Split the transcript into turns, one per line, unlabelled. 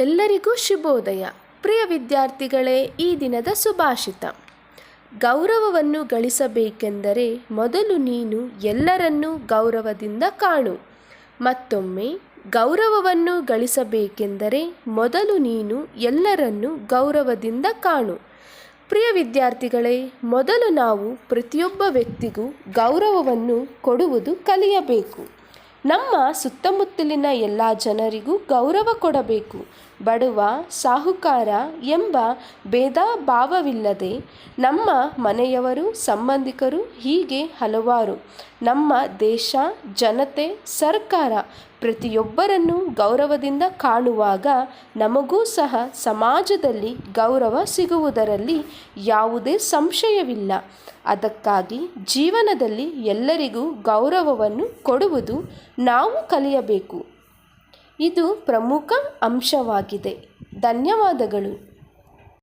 ಎಲ್ಲರಿಗೂ ಶುಭೋದಯ. ಪ್ರಿಯ ವಿದ್ಯಾರ್ಥಿಗಳೇ, ಈ ದಿನದ ಸುಭಾಷಿತ. ಗೌರವವನ್ನು ಗಳಿಸಬೇಕೆಂದರೆ ಮೊದಲು ನೀನು ಎಲ್ಲರನ್ನೂ ಗೌರವದಿಂದ ಕಾಣು. ಮತ್ತೊಮ್ಮೆ, ಗೌರವವನ್ನು ಗಳಿಸಬೇಕೆಂದರೆ ಮೊದಲು ನೀನು ಎಲ್ಲರನ್ನು ಗೌರವದಿಂದ ಕಾಣು. ಪ್ರಿಯ ವಿದ್ಯಾರ್ಥಿಗಳೇ, ಮೊದಲು ನಾವು ಪ್ರತಿಯೊಬ್ಬ ವ್ಯಕ್ತಿಗೂ ಗೌರವವನ್ನು ಕೊಡುವುದು ಕಲಿಯಬೇಕು. ನಮ್ಮ ಸುತ್ತಮುತ್ತಲಿನ ಎಲ್ಲ ಜನರಿಗೂ ಗೌರವ ಕೊಡಬೇಕು. ಬಡವ, ಸಾಹುಕಾರ ಎಂಬ ಭೇದ ಭಾವವಿಲ್ಲದೆ ನಮ್ಮ ಮನೆಯವರು, ಸಂಬಂಧಿಕರು ಹೀಗೆ ಹಲವಾರು. ನಮ್ಮ ದೇಶ, ಜನತೆ, ಸರ್ಕಾರ ಪ್ರತಿಯೊಬ್ಬರನ್ನು ಗೌರವದಿಂದ ಕಾಣುವಾಗ ನಮಗೂ ಸಹ ಸಮಾಜದಲ್ಲಿ ಗೌರವ ಸಿಗುವುದರಲ್ಲಿ ಯಾವುದೇ ಸಂಶಯವಿಲ್ಲ. ಅದಕ್ಕಾಗಿ ಜೀವನದಲ್ಲಿ ಎಲ್ಲರಿಗೂ ಗೌರವವನ್ನು ಕೊಡುವುದು ನಾವು ಕಲಿಯಬೇಕು. ಇದು ಪ್ರಮುಖ ಅಂಶವಾಗಿದೆ. ಧನ್ಯವಾದಗಳು.